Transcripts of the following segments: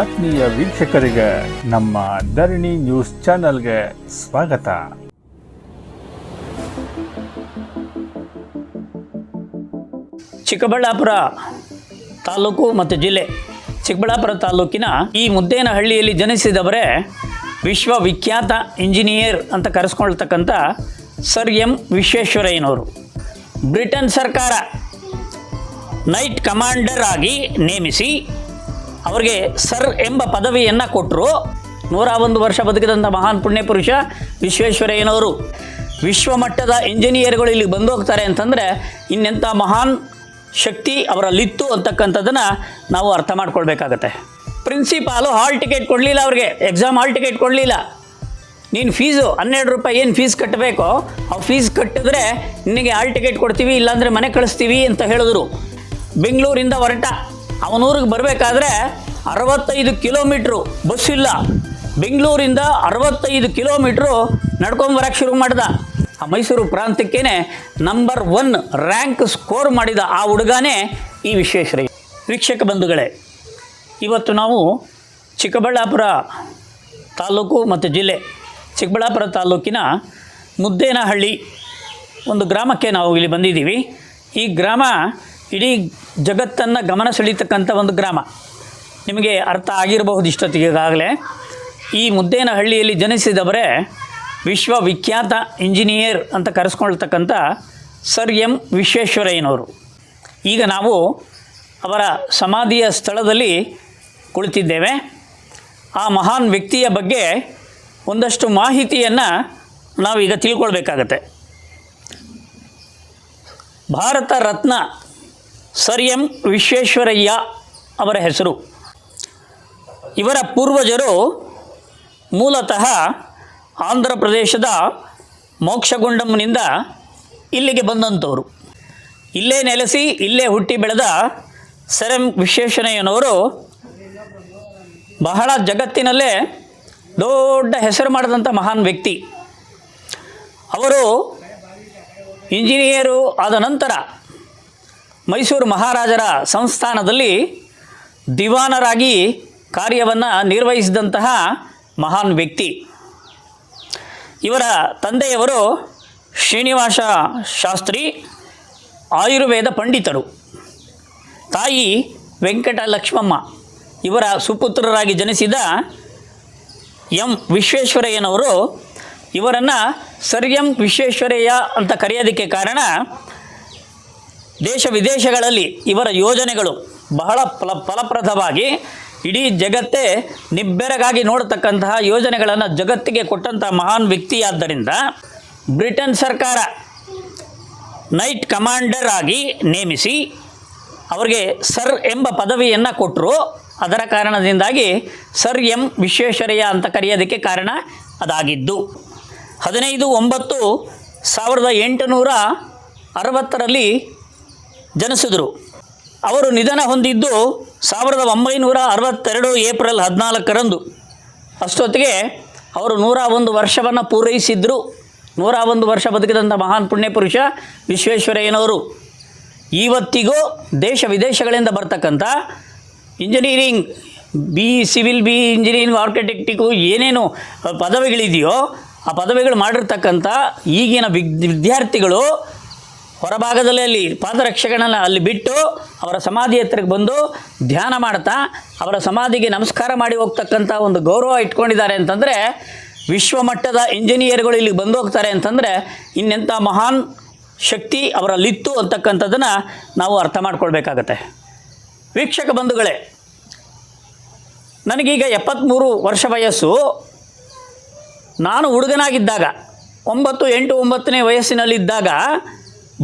ಆತ್ಮೀಯ ವೀಕ್ಷಕರಿಗೆ ನಮ್ಮ ಧರಣಿ ನ್ಯೂಸ್ ಚಾನೆಲ್ಗೆ ಸ್ವಾಗತ. ಚಿಕ್ಕಬಳ್ಳಾಪುರ ತಾಲೂಕು ಮತ್ತು ಜಿಲ್ಲೆ ಚಿಕ್ಕಬಳ್ಳಾಪುರ ತಾಲೂಕಿನ ಈ ಮುದ್ದೇನಹಳ್ಳಿಯಲ್ಲಿ ಜನಿಸಿದವರೇ ವಿಶ್ವವಿಖ್ಯಾತ ಇಂಜಿನಿಯರ್ ಅಂತ ಕರೆಸ್ಕೊಳ್ತಕ್ಕಂಥ ಸರ್ ಎಂ ವಿಶ್ವೇಶ್ವರಯ್ಯನವರು. ಬ್ರಿಟನ್ ಸರ್ಕಾರ ನೈಟ್ ಕಮಾಂಡರ್ ಆಗಿ ನೇಮಿಸಿ ಅವರಿಗೆ ಸರ್ ಎಂಬ ಪದವಿಯನ್ನು ಕೊಟ್ಟರು ನೂರ ಒಂದು ವರ್ಷ ಬದುಕಿದಂಥ ಮಹಾನ್ ಪುಣ್ಯಪುರುಷ ವಿಶ್ವೇಶ್ವರಯ್ಯನವರು. ವಿಶ್ವಮಟ್ಟದ ಇಂಜಿನಿಯರ್ಗಳು ಇಲ್ಲಿ ಬಂದು ಹೋಗ್ತಾರೆ ಅಂತಂದರೆ ಇನ್ನೆಂಥ ಮಹಾನ್ ಶಕ್ತಿ ಅವರಲ್ಲಿತ್ತು ಅಂತಕ್ಕಂಥದ್ದನ್ನು ನಾವು ಅರ್ಥ ಮಾಡ್ಕೊಳ್ಬೇಕಾಗತ್ತೆ. ಪ್ರಿನ್ಸಿಪಾಲು ಹಾಲ್ ಟಿಕೆಟ್ ಕೊಡಲಿಲ್ಲ ಅವ್ರಿಗೆ ಎಕ್ಸಾಮ್ ಹಾಲ್ ಟಿಕೆಟ್ ಕೊಡಲಿಲ್ಲ. ನೀನು ಫೀಸು ಹನ್ನೆರಡು ರೂಪಾಯಿ ಏನು ಫೀಸ್ ಕಟ್ಟಬೇಕೋ ಆ ಫೀಸ್ ಕಟ್ಟಿದ್ರೆ ನಿನಗೆ ಹಾಲ್ ಟಿಕೆಟ್ ಕೊಡ್ತೀವಿ, ಇಲ್ಲಾಂದರೆ ಮನೆ ಕಳಿಸ್ತೀವಿ ಅಂತ ಹೇಳಿದ್ರು. ಬೆಂಗಳೂರಿಂದ ಹೊರಟ. ಅವನೂರಿಗೆ ಬರಬೇಕಾದ್ರೆ ಅರವತ್ತೈದು ಕಿಲೋಮೀಟ್ರು ಬಸ್ ಇಲ್ಲ. ಬೆಂಗಳೂರಿಂದ ಅರವತ್ತೈದು ಕಿಲೋಮೀಟ್ರು ನಡ್ಕೊಂಬರಕ್ಕೆ ಶುರು ಮಾಡ್ದ. ಆ ಮೈಸೂರು ಪ್ರಾಂತ್ಯಕ್ಕೇ ನಂಬರ್ ಒನ್ ರ್ಯಾಂಕ್ ಸ್ಕೋರ್ ಮಾಡಿದ ಆ ಹುಡುಗನೇ ಈ ವಿಶ್ವೇಶ್ವರಯ್ಯ ವೀಕ್ಷಕ ಬಂಧುಗಳೇ, ಇವತ್ತು ನಾವು ಚಿಕ್ಕಬಳ್ಳಾಪುರ ತಾಲೂಕು ಮತ್ತು ಜಿಲ್ಲೆ ಚಿಕ್ಕಬಳ್ಳಾಪುರ ತಾಲೂಕಿನ ಮುದ್ದೇನಹಳ್ಳಿ ಒಂದು ಗ್ರಾಮಕ್ಕೆ ನಾವು ಇಲ್ಲಿ ಬಂದಿದ್ದೀವಿ. ಈ ಗ್ರಾಮ ಇಡೀ ಜಗತ್ತನ್ನು ಗಮನ ಸೆಳೀತಕ್ಕಂಥ ಒಂದು ಗ್ರಾಮ. ನಿಮಗೆ ಅರ್ಥ ಆಗಿರಬಹುದು ಇಷ್ಟೊತ್ತಿಗೆ ಈಗಾಗಲೇ. ಈ ಮುದ್ದೇನಹಳ್ಳಿಯಲ್ಲಿ ಜನಿಸಿದವರೇ ವಿಶ್ವವಿಖ್ಯಾತ ಇಂಜಿನಿಯರ್ ಅಂತ ಕರೆಸ್ಕೊಳ್ತಕ್ಕಂಥ ಸರ್ ಎಂ ವಿಶ್ವೇಶ್ವರಯ್ಯನವರು. ಈಗ ನಾವು ಅವರ ಸಮಾಧಿಯ ಸ್ಥಳದಲ್ಲಿ ಕುಳಿತಿದ್ದೇವೆ. ಆ ಮಹಾನ್ ವ್ಯಕ್ತಿಯ ಬಗ್ಗೆ ಒಂದಷ್ಟು ಮಾಹಿತಿಯನ್ನು ನಾವೀಗ ತಿಳ್ಕೊಳ್ಬೇಕಾಗತ್ತೆ. ಭಾರತ ರತ್ನ ಸರ್ ಎಂ ವಿಶ್ವೇಶ್ವರಯ್ಯ ಅವರ ಹೆಸರು. ಇವರ ಪೂರ್ವಜರು ಮೂಲತಃ ಆಂಧ್ರ ಪ್ರದೇಶದ ಮೋಕ್ಷಗುಂಡಂನಿಂದ ಇಲ್ಲಿಗೆ ಬಂದಂಥವರು. ಇಲ್ಲೇ ನೆಲೆಸಿ, ಇಲ್ಲೇ ಹುಟ್ಟಿ ಬೆಳೆದ ಸರ್ ಎಂ ವಿಶ್ವೇಶ್ವರಯ್ಯನವರು ಬಹಳ ಜಗತ್ತಿನಲ್ಲೇ ದೊಡ್ಡ ಹೆಸರು ಮಾಡಿದಂಥ ಮಹಾನ್ ವ್ಯಕ್ತಿ. ಅವರು ಇಂಜಿನಿಯರು ಆದ ನಂತರ ಮೈಸೂರು ಮಹಾರಾಜರ ಸಂಸ್ಥಾನದಲ್ಲಿ ದಿವಾನರಾಗಿ ಕಾರ್ಯವನ್ನು ನಿರ್ವಹಿಸಿದಂತಹ ಮಹಾನ್ ವ್ಯಕ್ತಿ. ಇವರ ತಂದೆಯವರು ಶ್ರೀನಿವಾಸ ಶಾಸ್ತ್ರಿ, ಆಯುರ್ವೇದ ಪಂಡಿತರು. ತಾಯಿ ವೆಂಕಟ ಲಕ್ಷ್ಮಮ್ಮ ಇವರ ಸುಪುತ್ರರಾಗಿ ಜನಿಸಿದ ಎಂ ವಿಶ್ವೇಶ್ವರಯ್ಯನವರು ಇವರನ್ನು ಸರ್ ಎಂ ವಿಶ್ವೇಶ್ವರಯ್ಯ ಅಂತ ಕರೆಯೋದಕ್ಕೆ ಕಾರಣ ದೇಶ ವಿದೇಶಗಳಲ್ಲಿ ಇವರ ಯೋಜನೆಗಳು ಬಹಳ ಫಲ ಫಲಪ್ರದವಾಗಿ ಇಡೀ ಜಗತ್ತೇ ನಿಬ್ಬೆರಗಾಗಿ ನೋಡತಕ್ಕಂತಹ ಯೋಜನೆಗಳನ್ನು ಜಗತ್ತಿಗೆ ಕೊಟ್ಟಂತಹ ಮಹಾನ್ ವ್ಯಕ್ತಿಯಾದ್ದರಿಂದ ಬ್ರಿಟನ್ ಸರ್ಕಾರ ನೈಟ್ ಕಮಾಂಡರ್ ಆಗಿ ನೇಮಿಸಿ ಅವರಿಗೆ ಸರ್ ಎಂಬ ಪದವಿಯನ್ನು ಕೊಟ್ಟರು ಅದರ ಕಾರಣದಿಂದಾಗಿ ಸರ್ ಎಂ ವಿಶ್ವೇಶ್ವರಯ್ಯ ಅಂತ ಕರೆಯೋದಕ್ಕೆ ಕಾರಣ ಅದಾಗಿದ್ದು. ಹದಿನೈದು ಒಂಬತ್ತು ಸಾವಿರದ ಎಂಟುನೂರ ಅರವತ್ತರಲ್ಲಿ ಜನಿಸಿದರು. ಅವರು ನಿಧನ ಹೊಂದಿದ್ದು ಸಾವಿರದ ಒಂಬೈನೂರ ಅರವತ್ತೆರಡು ಏಪ್ರಿಲ್ ಹದಿನಾಲ್ಕರಂದು. ಅಷ್ಟೊತ್ತಿಗೆ ಅವರು ನೂರ ಒಂದು ವರ್ಷವನ್ನು ಪೂರೈಸಿದ್ರು. ನೂರ ಒಂದು ವರ್ಷ ಬದುಕಿದಂಥ ಮಹಾನ್ ಪುಣ್ಯಪುರುಷ ವಿಶ್ವೇಶ್ವರಯ್ಯನವರು. ಇವತ್ತಿಗೂ ದೇಶ ವಿದೇಶಗಳಿಂದ ಬರ್ತಕ್ಕಂಥ engineering, B civil, B engineering ಆರ್ಕಿಟೆಕ್ಟಿಗೂ ಏನೇನು ಪದವಿಗಳಿದೆಯೋ ಆ ಪದವಿಗಳು ಮಾಡಿರ್ತಕ್ಕಂಥ ಈಗಿನ ವಿದ್, ವಿದ್ಯಾರ್ಥಿಗಳು ಹೊರಭಾಗದಲ್ಲಿ ಅಲ್ಲಿ ಪಾದರಕ್ಷಕನನ್ನು ಅಲ್ಲಿ ಬಿಟ್ಟು ಅವರ ಸಮಾಧಿ ಹತ್ರಕ್ಕೆ ಬಂದು ಧ್ಯಾನ ಮಾಡ್ತಾ ಅವರ ಸಮಾಧಿಗೆ ನಮಸ್ಕಾರ ಮಾಡಿ ಹೋಗ್ತಕ್ಕಂಥ ಒಂದು ಗೌರವ ಇಟ್ಕೊಂಡಿದ್ದಾರೆ ಅಂತಂದರೆ ವಿಶ್ವಮಟ್ಟದ ಇಂಜಿನಿಯರ್ಗಳು ಇಲ್ಲಿಗೆ ಬಂದು ಹೋಗ್ತಾರೆ ಅಂತಂದರೆ ಇನ್ನೆಂಥ ಮಹಾನ್ ಶಕ್ತಿ ಅವರಲ್ಲಿತ್ತು ಅಂತಕ್ಕಂಥದ್ದನ್ನು ನಾವು ಅರ್ಥ ಮಾಡ್ಕೊಳ್ಬೇಕಾಗತ್ತೆ. ವೀಕ್ಷಕ ಬಂಧುಗಳೇ, ನನಗೀಗ ಎಪ್ಪತ್ತ್ಮೂರು ವರ್ಷ ವಯಸ್ಸು. ನಾನು ಹುಡುಗನಾಗಿದ್ದಾಗ, ಒಂಬತ್ತು ಎಂಟು ಒಂಬತ್ತನೇ ವಯಸ್ಸಿನಲ್ಲಿದ್ದಾಗ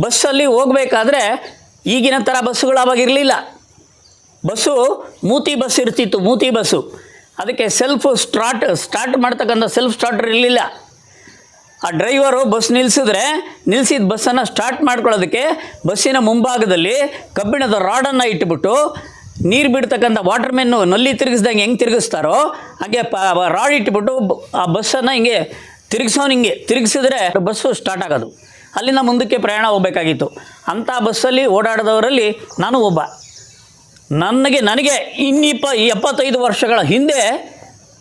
ಬಸ್ಸಲ್ಲಿ ಹೋಗಬೇಕಾದ್ರೆ ಈಗಿನ ಥರ ಬಸ್ಸುಗಳು ಆವಾಗಿರಲಿಲ್ಲ ಬಸ್ಸು ಮೂತಿ ಬಸ್ ಇರ್ತಿತ್ತು, ಮೂತಿ ಬಸ್ಸು. ಅದಕ್ಕೆ ಸೆಲ್ಫ್ ಸ್ಟಾರ್ಟ್ ಸ್ಟಾರ್ಟ್ ಮಾಡ್ತಕ್ಕಂಥ ಸೆಲ್ಫ್ ಸ್ಟಾರ್ಟರ್ ಇರಲಿಲ್ಲ. ಆ ಡ್ರೈವರು ಬಸ್ ನಿಲ್ಲಿಸಿದ್ರೆ ನಿಲ್ಲಿಸಿದ ಬಸ್ಸನ್ನು ಸ್ಟಾರ್ಟ್ ಮಾಡ್ಕೊಳ್ಳೋದಕ್ಕೆ ಬಸ್ಸಿನ ಮುಂಭಾಗದಲ್ಲಿ ಕಬ್ಬಿಣದ ರಾಡನ್ನು ಇಟ್ಬಿಟ್ಟು ನೀರು ಬಿಡ್ತಕ್ಕಂಥ ವಾಟರ್ ಮೆನ್ನು ನಲ್ಲಿ ತಿರುಗಿಸ್ದಂಗೆ ಹೆಂಗೆ ತಿರುಗಿಸ್ತಾರೋ ಹಾಗೆ ಪ ರಾಡ್ ಇಟ್ಬಿಟ್ಟು ಆ ಬಸ್ಸನ್ನು ಹಿಂಗೆ ತಿರುಗಿಸೋನು ಹಿಂಗೆ, ತಿರುಗಿಸಿದ್ರೆ ಬಸ್ಸು ಸ್ಟಾರ್ಟ್ ಆಗೋದು. ಅಲ್ಲಿಂದ ಮುಂದಕ್ಕೆ ಪ್ರಯಾಣ ಹೋಗಬೇಕಾಗಿತ್ತು. ಅಂಥ ಬಸ್ಸಲ್ಲಿ ಓಡಾಡಿದವರಲ್ಲಿ ನಾನು ಒಬ್ಬ. ನನಗೆ ನನಗೆ ಇನ್ನಿಪ್ಪ ಎಪ್ಪತ್ತೈದು ವರ್ಷಗಳ ಹಿಂದೆ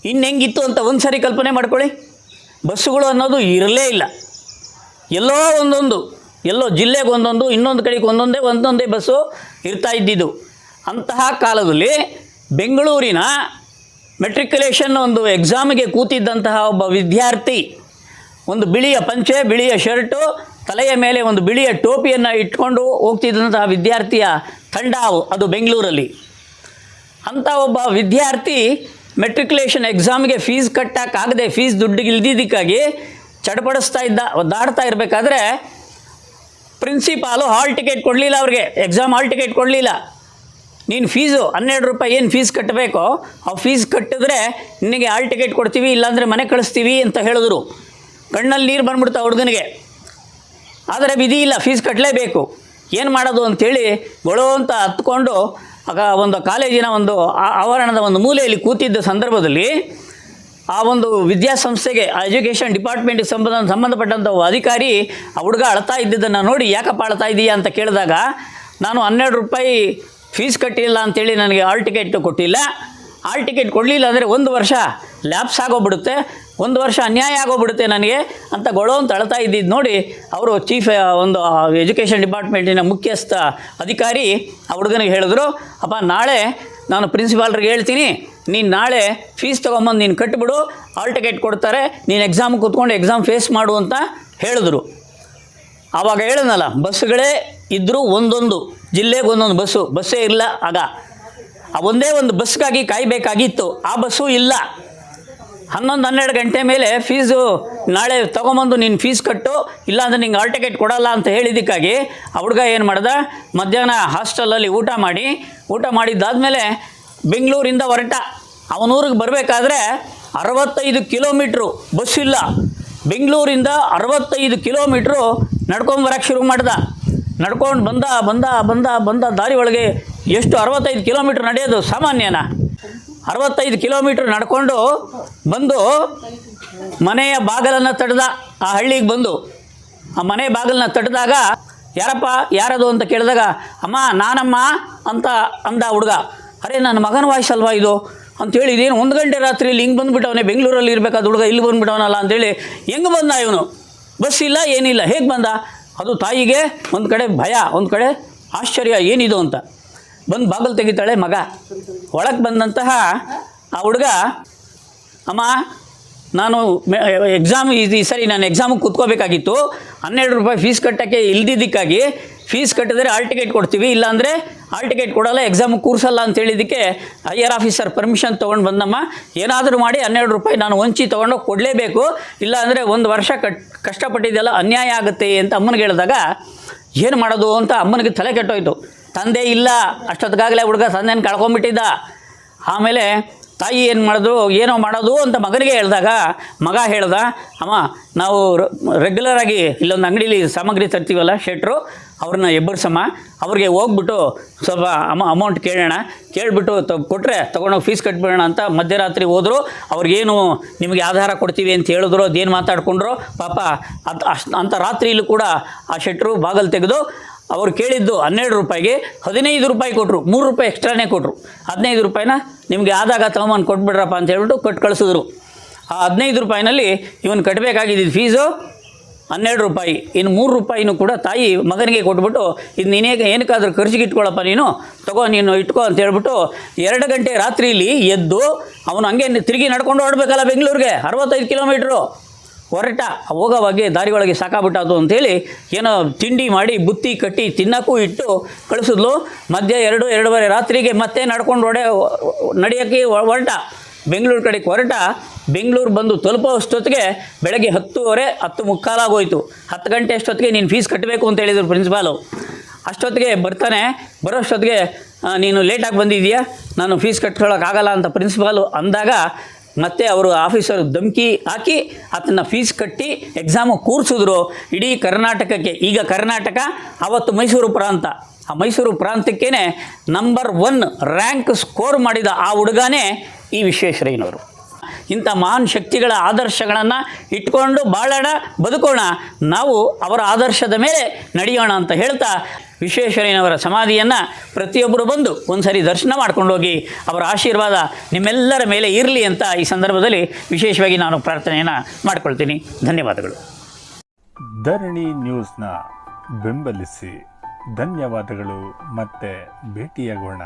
ಇನ್ನೆಂಗಿತ್ತು ಅಂತ ಒಂದು ಸಾರಿ ಕಲ್ಪನೆ ಮಾಡ್ಕೊಳ್ಳಿ. ಬಸ್ಸುಗಳು ಅನ್ನೋದು ಇರಲೇ ಇಲ್ಲ. ಎಲ್ಲೋ ಒಂದೊಂದು, ಎಲ್ಲೋ ಜಿಲ್ಲೆಗೆ ಒಂದೊಂದು, ಇನ್ನೊಂದು ಕಡೆಗೆ ಒಂದೊಂದೇ ಒಂದೊಂದೇ ಬಸ್ಸು ಇರ್ತಾ ಇದ್ದಿದ್ದು. ಅಂತಹ ಕಾಲದಲ್ಲಿ ಬೆಂಗಳೂರಿನ ಮೆಟ್ರಿಕ್ಯುಲೇಷನ್ ಒಂದು ಎಕ್ಸಾಮಿಗೆ ಕೂತಿದ್ದಂತಹ ಒಬ್ಬ ವಿದ್ಯಾರ್ಥಿ, ಒಂದು ಬಿಳಿಯ ಪಂಚೆ, ಬಿಳಿಯ ಶರ್ಟು ತಲೆಯ ಮೇಲೆ ಒಂದು ಬಿಳಿಯ ಟೋಪಿಯನ್ನು ಇಟ್ಕೊಂಡು ಹೋಗ್ತಿದ್ದಂತಹ ವಿದ್ಯಾರ್ಥಿಯ ತಂಡ ಅದು ಬೆಂಗಳೂರಲ್ಲಿ. ಅಂಥ ಒಬ್ಬ ವಿದ್ಯಾರ್ಥಿ ಮೆಟ್ರಿಕ್ಯುಲೇಷನ್ ಎಕ್ಸಾಮ್ಗೆ ಫೀಸ್ ಕಟ್ಟೋಕ್ಕಾಗದೆ ಫೀಸ್ ದುಡ್ಡಿಗೆ ಇಲ್ದಿದ್ದಕ್ಕಾಗಿ ಚಡಪಡಿಸ್ತಾ ಇದ್ದ, ಒದ್ದಾಡ್ತಾ ಇರಬೇಕಾದ್ರೆ ಪ್ರಿನ್ಸಿಪಾಲು ಹಾಲ್ ಟಿಕೆಟ್ ಕೊಡಲಿಲ್ಲ ಅವ್ರಿಗೆ ಎಕ್ಸಾಮ್ ಹಾಲ್ ಟಿಕೆಟ್ ಕೊಡಲಿಲ್ಲ. ನೀನು ಫೀಸು ಹನ್ನೆರಡು ರೂಪಾಯಿ ಏನು ಫೀಸ್ ಕಟ್ಟಬೇಕೋ, ಆ ಫೀಸ್ ಕಟ್ಟಿದ್ರೆ ನಿನಗೆ ಹಾಲ್ ಟಿಕೆಟ್ ಕೊಡ್ತೀವಿ, ಇಲ್ಲಾಂದರೆ ಮನೆ ಕಳಿಸ್ತೀವಿ ಅಂತ ಹೇಳಿದ್ರು. ಕಣ್ಣಲ್ಲಿ ನೀರು ಬಂದ್ಬಿಡ್ತಾ ಹುಡುಗನಿಗೆ. ಆದರೆ ವಿಧಿ ಇಲ್ಲ ಫೀಸ್ ಕಟ್ಟಲೇಬೇಕು ಏನು ಮಾಡೋದು ಅಂಥೇಳಿ ಗೊಳೋ ಅಂತ ಹತ್ಕೊಂಡು ಆಗ ಒಂದು ಕಾಲೇಜಿನ ಒಂದು ಆವರಣದ ಒಂದು ಮೂಲೆಯಲ್ಲಿ ಕೂತಿದ್ದ ಸಂದರ್ಭದಲ್ಲಿ ಆ ಒಂದು ವಿದ್ಯಾಸಂಸ್ಥೆಗೆ, ಆ ಎಜುಕೇಷನ್ ಡಿಪಾರ್ಟ್ಮೆಂಟಿಗೆ ಸಂಬಂಧ ಸಂಬಂಧಪಟ್ಟಂಥ ಅಧಿಕಾರಿ ಆ ಹುಡುಗ ಅಳ್ತಾ ಇದ್ದಿದ್ದನ್ನು ನೋಡಿ ಯಾಕಪ್ಪ ಅಳ್ತಾ ಇದೀಯಾ ಅಂತ ಕೇಳಿದಾಗ, ನಾನು ಹನ್ನೆರಡು ರೂಪಾಯಿ ಫೀಸ್ ಕಟ್ಟಿಲ್ಲ ಅಂತೇಳಿ ನನಗೆ ಆಲ್ ಟಿಕೆಟ್ ಕೊಟ್ಟಿಲ್ಲ. ಆಲ್ ಟಿಕೆಟ್ ಕೊಡಲಿಲ್ಲ ಅಂದರೆ ಒಂದು ವರ್ಷ ಲ್ಯಾಪ್ಸ್ ಆಗೋಗ್ಬಿಡುತ್ತೆ. ಒಂದು ವರ್ಷ ಅನ್ಯಾಯ ಆಗೋಗ್ಬಿಡುತ್ತೆ ನನಗೆ ಅಂತ ಗೊಳೋ ಅಂತ ಅಳ್ತಾ ಇದ್ದಿದ್ದು ನೋಡಿ ಅವರು ಚೀಫ್ ಒಂದು ಎಜುಕೇಷನ್ ಡಿಪಾರ್ಟ್ಮೆಂಟಿನ ಮುಖ್ಯಸ್ಥ ಅಧಿಕಾರಿ, ಆ ಹುಡುಗನಿಗೆ ಹೇಳಿದ್ರು, ಅಪ್ಪ, ನಾಳೆ ನಾನು ಪ್ರಿನ್ಸಿಪಾಲ್ರಿಗೆ ಹೇಳ್ತೀನಿ, ನೀನು ನಾಳೆ ಫೀಸ್ ತೊಗೊಂಬಂದು ನೀನು ಕಟ್ಟಿಬಿಡು ಆಲ್ ಟಿಕೆಟ್ ಕೊಡ್ತಾರೆ, ನೀನು ಎಕ್ಸಾಮ್ ಕೂತ್ಕೊಂಡು ಎಕ್ಸಾಮ್ ಫೇಸ್ ಮಾಡು ಅಂತ ಹೇಳಿದ್ರು. ಆವಾಗ ಹೇಳಿದ್ನಲ್ಲ ಬಸ್ಸುಗಳೇ ಇದ್ದರೂ ಒಂದೊಂದು, ಜಿಲ್ಲೆಗೆ ಒಂದೊಂದು ಬಸ್ಸು, ಬಸ್ಸೇ ಇಲ್ಲ, ಆಗ. ಆ ಒಂದೇ ಒಂದು ಬಸ್ಗಾಗಿ ಕಾಯಬೇಕಾಗಿತ್ತು, ಆ ಬಸ್ಸು ಇಲ್ಲ. ಹನ್ನೊಂದು ಹನ್ನೆರಡು ಗಂಟೆ ಮೇಲೆ ಫೀಸು ನಾಳೆ ತೊಗೊಂಬಂದು ನೀನು ಫೀಸ್ ಕಟ್ಟು, ಇಲ್ಲಾಂದ್ರೆ ನಿಂಗೆ ಹಾಲ್ ಟಿಕೆಟ್ ಕೊಡಲ್ಲ ಅಂತ ಹೇಳಿದ್ದಕ್ಕಾಗಿ ಆ ಹುಡುಗ ಏನು ಮಾಡ್ದ? ಮಧ್ಯಾಹ್ನ ಹಾಸ್ಟೆಲಲ್ಲಿ ಊಟ ಮಾಡಿ, ಊಟ ಮಾಡಿದ್ದಾದಮೇಲೆ ಬೆಂಗಳೂರಿಂದ ಹೊರಟ. ಅವನೂರಿಗೆ ಬರಬೇಕಾದ್ರೆ ಅರವತ್ತೈದು ಕಿಲೋಮೀಟ್ರು ಬಸ್ ಇಲ್ಲ. ಬೆಂಗಳೂರಿಂದ ಅರವತ್ತೈದು ಕಿಲೋಮೀಟ್ರು ನಡ್ಕೊಂಬರಕ್ಕೆ ಶುರು ಮಾಡ್ದ. ನಡ್ಕೊಂಡು ಬಂದ ಬಂದ ಬಂದ ಬಂದ ದಾರಿ ಒಳಗೆ ಎಷ್ಟು ಅರವತ್ತೈದು ಕಿಲೋಮೀಟ್ರ್ ನಡೆಯೋದು ಸಾಮಾನ್ಯನಾ? ಅರವತ್ತೈದು ಕಿಲೋಮೀಟ್ರ್ ನಡ್ಕೊಂಡು ಬಂದು ಮನೆಯ ಬಾಗಲನ್ನು ತಡೆದ, ಆ ಹಳ್ಳಿಗೆ ಬಂದು. ಆ ಮನೆ ಬಾಗಿಲನ್ನ ತಡೆದಾಗ, ಯಾರಪ್ಪ, ಯಾರದು ಅಂತ ಕೇಳಿದಾಗ, ಅಮ್ಮ, ನಾನಮ್ಮ ಅಂತ ಅಂದ ಹುಡುಗ. ಅರೆ, ನನ್ನ ಮಗನ ವಾಯ್ಸ್ ಅಲ್ವಾ ಇದು? ಅಂತೇಳಿ, ಇದೇನು ಒಂದು ಗಂಟೆ ರಾತ್ರಿ ಇಲ್ಲಿ ಹಿಂಗೆ ಬಂದುಬಿಟ್ಟವನೇ, ಬೆಂಗಳೂರಲ್ಲಿ ಇರಬೇಕಾದ ಹುಡುಗ, ಇಲ್ಲಿ ಬಂದುಬಿಟ್ಟವನಲ್ಲ ಅಂತೇಳಿ ಹೆಂಗೆ ಬಂದ ಇವನು? ಬಸ್ ಇಲ್ಲ, ಏನಿಲ್ಲ, ಹೇಗೆ ಬಂದ? ಅದು ತಾಯಿಗೆ ಒಂದು ಕಡೆ ಭಯ, ಒಂದು ಕಡೆ ಆಶ್ಚರ್ಯ, ಏನಿದು ಅಂತ. ಬಂದು ಬಾಗಿಲು ತೆಗಿತಾಳೆ ಮಗ. ಒಳಗೆ ಬಂದಂತಹ ಆ ಹುಡುಗ, ಅಮ್ಮ, ನಾನು ಎಕ್ಸಾಮ್ ಈ ಸರಿ ನಾನು ಎಕ್ಸಾಮಿಗೆ ಕೂತ್ಕೋಬೇಕಾಗಿತ್ತು. ಹನ್ನೆರಡು ರೂಪಾಯಿ ಫೀಸ್ ಕಟ್ಟೋಕ್ಕೆ ಇಲ್ದಿದ್ದಕ್ಕಾಗಿ ಫೀಸ್ ಕಟ್ಟಿದ್ರೆ ಆಲ್ ಟಿಕೆಟ್ ಕೊಡ್ತೀವಿ. ಇಲ್ಲಾಂದರೆ ಆಲ್ ಟಿಕೆಟ್ ಕೊಡಲ್ಲ ಎಕ್ಸಾಮಿಗೆ ಕೂರಿಸಲ್ಲ ಅಂತ ಹೇಳಿದ್ದಕ್ಕೆ ಹೈಯರ್ ಆಫೀಸರ್ ಪರ್ಮಿಷನ್ ತೊಗೊಂಡು ಬಂದಮ್ಮ. ಏನಾದರೂ ಮಾಡಿ ಹನ್ನೆರಡು ರೂಪಾಯಿ ನಾನು ವಂಚಿ ತೊಗೊಂಡೋಗಿ ಕೊಡಲೇಬೇಕು. ಇಲ್ಲಾಂದರೆ ಒಂದು ವರ್ಷ ಕಟ್, ಕಷ್ಟಪಟ್ಟಿದ್ದೆಲ್ಲ ಅನ್ಯಾಯ ಆಗುತ್ತೆ ಅಂತ ಅಮ್ಮನಿಗೆ ಹೇಳಿದಾಗ, ಏನು ಮಾಡೋದು? ಅಂತ ಅಮ್ಮನಿಗೆ ತಲೆ ಕೆಟ್ಟೋಯ್ತು. ತಂದೆ ಇಲ್ಲ, ಅಷ್ಟೊತ್ತಿಗಾಗಲೇ ಹುಡುಗ ತಂದೆನ ಕಳ್ಕೊಂಬಿಟ್ಟಿದ್ದ ಆಮೇಲೆ ತಾಯಿ ಏನು ಮಾಡಿದ್ರು, ಏನೋ ಮಾಡೋದು ಅಂತ ಮಗನಿಗೆ ಹೇಳಿದಾಗ, ಮಗ ಹೇಳ್ದ, ಅಮ್ಮ, ನಾವು ರೆಗ್ಯುಲರಾಗಿ ಇಲ್ಲೊಂದು ಅಂಗಡೀಲಿ ಸಾಮಗ್ರಿ ತರ್ತೀವಲ್ಲ, ಶೆಟ್ರು, ಅವ್ರನ್ನ ಎಬ್ಬರ್ಸಮ್ಮ. ಅವ್ರಿಗೆ ಹೋಗ್ಬಿಟ್ಟು ಸ್ವಲ್ಪ ಅಮ ಅಮೌಂಟ್ ಕೇಳೋಣ. ಕೇಳಿಬಿಟ್ಟು ತ ಕೊಟ್ಟರೆ ತೊಗೊಂಡೋಗಿ ಫೀಸ್ ಕಟ್ಬಿಡೋಣ ಅಂತ ಮಧ್ಯರಾತ್ರಿ ಹೋದರು. ಅವ್ರಿಗೇನು ನಿಮಗೆ ಆಧಾರ ಕೊಡ್ತೀವಿ ಅಂತ ಹೇಳಿದ್ರು, ಅದೇನು ಮಾತಾಡಿಕೊಂಡ್ರು. ಪಾಪ, ಅದು, ಅಷ್ಟು ಅಂಥ ರಾತ್ರಿಯಲ್ಲೂ ಕೂಡ ಆ ಶೆಟ್ರು ಬಾಗಲು ತೆಗೆದು ಅವ್ರು ಕೇಳಿದ್ದು ಹನ್ನೆರಡು ರೂಪಾಯಿಗೆ ಹದಿನೈದು ರೂಪಾಯಿ ಕೊಟ್ಟರು ಮೂರು ರೂಪಾಯಿ ಎಕ್ಸ್ಟ್ರಾನೇ ಕೊಟ್ಟರು ಹದಿನೈದು ರೂಪಾಯಿನ ನಿಮಗೆ ಆದಾಗ ತಗೊಂಬಂದು ಕೊಟ್ಬಿಡ್ರಪ್ಪ ಅಂತ ಹೇಳ್ಬಿಟ್ಟು ಕೊಟ್ಟು ಕಳಿಸಿದ್ರು. ಆ ಹದಿನೈದು ರೂಪಾಯಿನಲ್ಲಿ ಇವನು ಕಟ್ಟಬೇಕಾಗಿದ್ದು ಫೀಸು ಹನ್ನೆರಡು ರೂಪಾಯಿ, ಇನ್ನು ಮೂರು ರೂಪಾಯಿನೂ ಕೂಡ ತಾಯಿ ಮಗನಿಗೆ ಕೊಟ್ಬಿಟ್ಟು, ಇದು ನೀನೇ ಏನಕ್ಕಾದ್ರೂ ಖರ್ಚಿಗೆ ಇಟ್ಕೊಳ್ಳಪ್ಪ ನೀನು, ತಗೋ ನೀನು ಇಟ್ಕೋ ಅಂತ ಹೇಳ್ಬಿಟ್ಟು ಎರಡು ಗಂಟೆ ರಾತ್ರಿಯಲ್ಲಿ ಎದ್ದು ಅವನು ಹಂಗೆ ತಿರುಗಿ ನಡ್ಕೊಂಡು ಹೊರಡ್ಬೇಕಲ್ಲ ಬೆಂಗಳೂರಿಗೆ, ಅರವತ್ತೈದು ಕಿಲೋಮೀಟ್ರು ಹೊರಟ ಹೋಗೋವಾಗೆ ದಾರಿಯೊಳಗೆ ಸಾಕಾಗ್ಬಿಟ್ಟದು ಅಂಥೇಳಿ ಏನೋ ತಿಂಡಿ ಮಾಡಿ ಬುತ್ತಿ ಕಟ್ಟಿ ತಿನ್ನಕ್ಕೂ ಇಟ್ಟು ಕಳಿಸಿದ್ಲು. ಮಧ್ಯ ಎರಡು, ಎರಡೂವರೆ ರಾತ್ರಿಗೆ ಮತ್ತೆ ನಡ್ಕೊಂಡು ಹೊಡೆ, ನಡೆಯೋಕ್ಕೆ ಹೊರಟ. ಬೆಂಗಳೂರು ಕಡೆಗೆ ಹೊರಟ. ಬೆಂಗಳೂರು ಬಂದು ತಲುಪೋ ಅಷ್ಟೊತ್ತಿಗೆ ಬೆಳಗ್ಗೆ ಹತ್ತುವರೆ, ಹತ್ತು ಮುಕ್ಕಾಲಾಗೋಯಿತು ಹತ್ತು ಗಂಟೆ ಅಷ್ಟೊತ್ತಿಗೆ ನೀನು ಫೀಸ್ ಕಟ್ಟಬೇಕು ಅಂತ ಹೇಳಿದರು ಪ್ರಿನ್ಸಿಪಾಲು ಅಷ್ಟೊತ್ತಿಗೆ ಬರ್ತಾನೆ. ಬರೋ ಅಷ್ಟೊತ್ತಿಗೆ ನೀನು ಲೇಟಾಗಿ ಬಂದಿದೆಯಾ ನಾನು ಫೀಸ್ ಕಟ್ಕೊಳ್ಳೋಕ್ಕಾಗಲ್ಲ ಅಂತ ಪ್ರಿನ್ಸಿಪಾಲು ಅಂದಾಗ ಮತ್ತೆ ಅವರು ಆಫೀಸರ್ ಧಮಕಿ ಹಾಕಿ ಆತನ ಫೀಸ್ ಕಟ್ಟಿ ಎಕ್ಸಾಮು ಕೂರಿಸಿದ್ರು. ಇಡೀ ಕರ್ನಾಟಕಕ್ಕೆ, ಈಗ ಕರ್ನಾಟಕ, ಅವತ್ತು ಮೈಸೂರು ಪ್ರಾಂತ. ಆ ಮೈಸೂರು ಪ್ರಾಂತಕ್ಕೇ ನಂಬರ್ ಒನ್ ರ್ಯಾಂಕ್ ಸ್ಕೋರ್ ಮಾಡಿದ ಆ ಹುಡುಗನೇ ಈ ವಿಶ್ವೇಶ್ವರಯ್ಯನವರು. ಇಂಥ ಮಹಾನ್ ಶಕ್ತಿಗಳ ಆದರ್ಶಗಳನ್ನು ಇಟ್ಕೊಂಡು ಬಾಳೋಣ ಬದುಕೋಣ. ನಾವು ಅವರ ಆದರ್ಶದ ಮೇಲೆ ನಡೆಯೋಣ ಅಂತ ಹೇಳ್ತಾ ವಿಶ್ವೇಶ್ವರಯ್ಯನವರ ಸಮಾಧಿಯನ್ನು ಪ್ರತಿಯೊಬ್ಬರು ಬಂದು ಒಂದ್ಸರಿ ದರ್ಶನ ಮಾಡ್ಕೊಂಡು ಹೋಗಿ ಅವರ ಆಶೀರ್ವಾದ ನಿಮ್ಮೆಲ್ಲರ ಮೇಲೆ ಇರಲಿ ಅಂತ ಈ ಸಂದರ್ಭದಲ್ಲಿ ವಿಶೇಷವಾಗಿ ನಾನು ಪ್ರಾರ್ಥನೆಯನ್ನು ಮಾಡ್ಕೊಳ್ತೀನಿ. ಧನ್ಯವಾದಗಳು. ಧರಣಿ ನ್ಯೂಸ್ನ ಬೆಂಬಲಿಸಿ. ಧನ್ಯವಾದಗಳು. ಮತ್ತೆ ಭೇಟಿಯಾಗೋಣ.